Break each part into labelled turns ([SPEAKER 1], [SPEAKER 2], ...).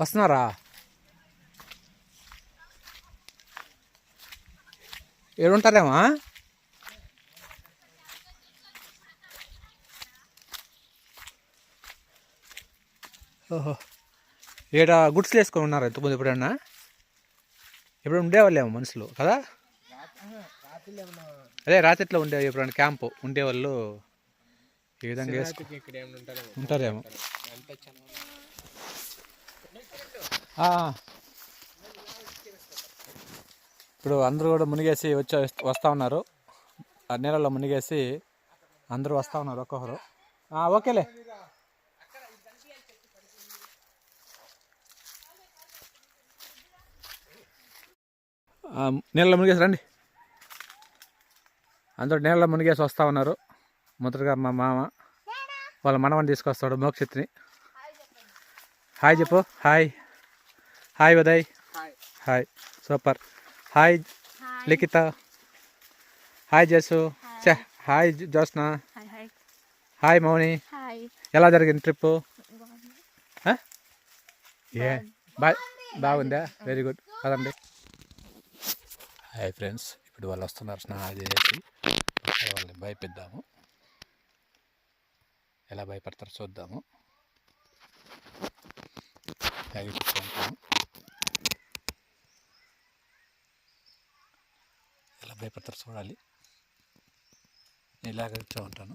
[SPEAKER 1] వస్తున్నారా? ఏడుంటారేమా ఓహో. ఈడ గుడ్స్లు వేసుకొని ఉన్నారు ఇంతకుముందు ఎప్పుడన్నా ఎప్పుడు ఉండేవాళ్ళేమో మనుషులు కదా? అదే రాత్రిలో ఉండే ఎప్పుడన్నా క్యాంపు ఉండేవాళ్ళు ఈ విధంగా వేసుకు
[SPEAKER 2] ఉంటారేమో.
[SPEAKER 1] ఇప్పుడు అందరూ కూడా మునిగేసి వచ్చి వస్తూ ఉన్నారు. ఆ నీళ్ళలో మునిగేసి అందరూ వస్తూ ఉన్నారు ఒక్కొక్కరు. ఓకేలే. నీళ్ళలో మునిగేసి రండి. అందరూ నీళ్ళలో మునిగేసి వస్తూ ఉన్నారు. ముద్రగా మా మామ వాళ్ళ మనవని తీసుకొస్తాడు మోక్షిత్ని. హాయ్ చెప్పు. Hi. Hi Uday
[SPEAKER 2] hi
[SPEAKER 1] hi super hi Likhita hi Jasu చే హాయ్ జో- Jyotsna
[SPEAKER 3] hi hi
[SPEAKER 1] hi Mouni
[SPEAKER 3] hi
[SPEAKER 1] ఎలా జరిగింది ట్రిప్ ఏ బా బాగుందా. వెరీ గుడ్ కదండి హాయ్ ఫ్రెండ్స్ ఇప్పుడు వాళ్ళు వస్తున్నారు. స్నానం చేసి వాళ్ళని భయపిద్దాము ఎలా భయపడతారో చూద్దాము. అలాగే కూర్చుంటాము ఎలా భయపడతారు చూడాలి. నేను ఇలాగ కూర్చో ఉంటాను.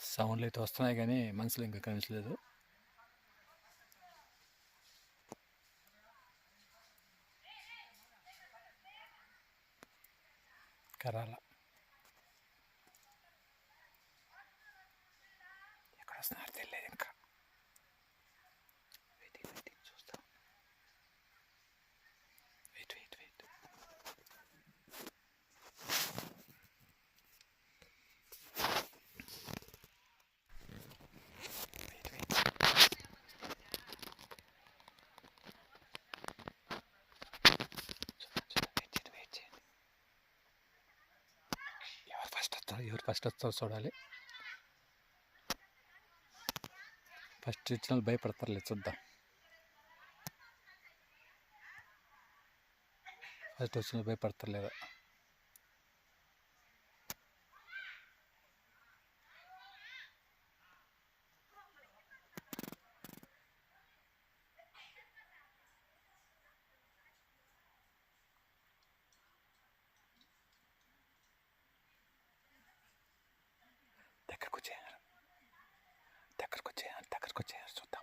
[SPEAKER 1] సౌండ్లు అయితే వస్తున్నాయి కానీ మనుషులు ఇంకా కనిపించలేదు. Kerralla. Ja kanssa nähdään ఎవరు ఫస్ట్ వస్తారో చూడాలి. ఫస్ట్ ఇచ్చిన వాళ్ళు భయపడతారులే చూద్దాం. ఫస్ట్ వచ్చిన వాళ్ళు భయపడతారు లేదా దగ్గరకు వచ్చేయాలి దగ్గరకు వచ్చేయాలి దగ్గరకు వచ్చేయాలి చూద్దాం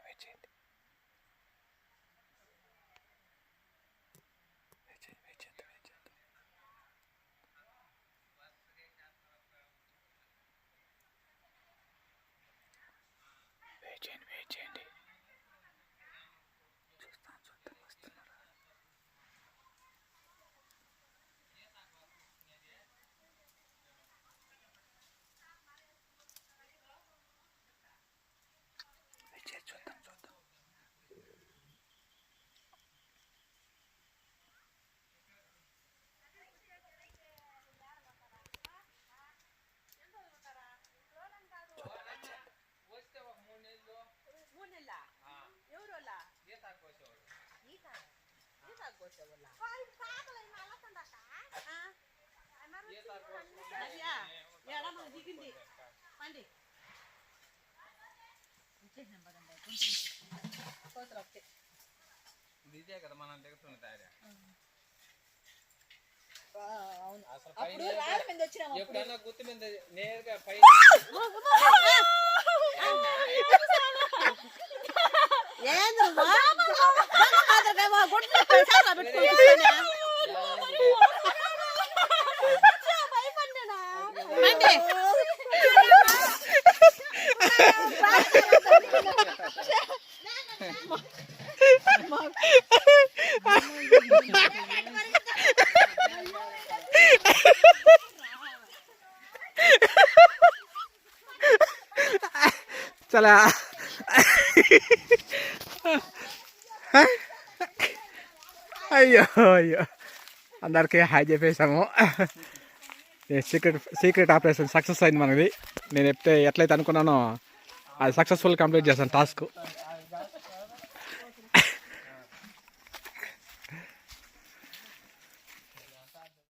[SPEAKER 2] ఇదే కదా మనం దిగుతుంది తయారీ అసలు
[SPEAKER 3] అప్పుడు
[SPEAKER 2] పైన
[SPEAKER 3] రాళ్ళ మీద వచ్చినాము అప్పుడు.
[SPEAKER 2] ఎప్పుడన్నా గుర్తు మీద నేరుగా పై
[SPEAKER 3] 내가 골프 배사가
[SPEAKER 1] 뱉고 있잖아. चला అయ్యో అయ్యో. అందరికీ హాయ్ చెప్పేసాము సీక్రెట్ సీక్రెట్ ఆపరేషన్ సక్సెస్ అయింది మనది. నేను చెప్తే ఎట్లయితే అనుకున్నానో అది సక్సెస్ఫుల్ కంప్లీట్ చేశాను టాస్క్